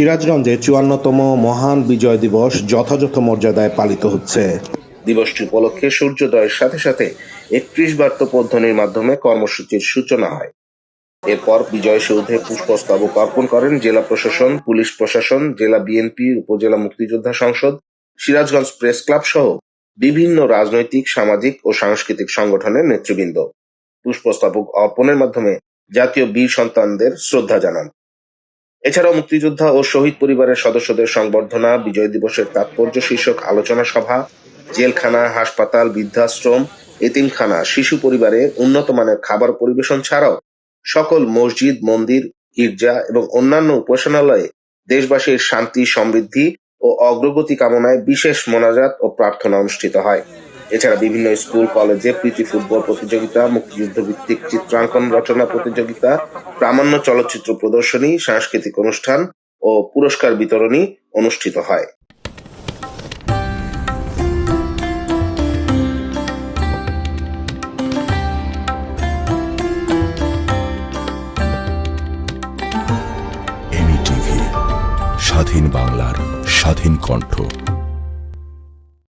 সিরাজগঞ্জে চুয়ান্নতম মহান বিজয় দিবস যথাযথ মর্যাদায় পালিত হচ্ছে। দিবসটি উপলক্ষে সূর্যোদয়ের সাথে সাথে একত্রিশ বার তোপধ্বনির মাধ্যমে কর্মসূচির সূচনা হয়। এরপর বিজয় সৌধে পুষ্পস্তবক অর্পণ করেন জেলা প্রশাসন, পুলিশ প্রশাসন, জেলা বিএনপি, উপজেলা মুক্তিযোদ্ধা সংসদ, সিরাজগঞ্জ প্রেস ক্লাব সহ বিভিন্ন রাজনৈতিক, সামাজিক ও সাংস্কৃতিক সংগঠনের নেতৃবৃন্দ। পুষ্পস্তবক অর্পণের মাধ্যমে জাতীয় বীর সন্তানদের শ্রদ্ধা জানান। এছাড়াও মুক্তিযোদ্ধা ও শহীদ পরিবারের সদস্যদের সংবর্ধনা, বিজয় দিবসের তাৎপর্য শীর্ষক আলোচনা সভা, জেলখানা, হাসপাতাল, বৃদ্ধাশ্রম, এতিমখানা, শিশু পরিবারে উন্নত মানের খাবার পরিবেশন ছাড়াও সকল মসজিদ, মন্দির, গির্জা এবং অন্যান্য উপাসনালয়ে দেশবাসীর শান্তি, সমৃদ্ধি ও অগ্রগতি কামনায় বিশেষ মোনাজাত ও প্রার্থনা অনুষ্ঠিত হয়। এছাড়া বিভিন্ন স্কুল, কলেজে প্রীতি ফুটবল প্রতিযোগিতা মুক্তিযুদ্ধ ভিত্তিক চিত্রাঙ্কন রচনা প্রতিযোগিতা, প্রামাণ্য চলচ্চিত্র প্রদর্শনী, সাংস্কৃতিক অনুষ্ঠান ও পুরস্কার বিতরণী অনুষ্ঠিত হয়। স্বাধীন বাংলার স্বাধীন কণ্ঠ।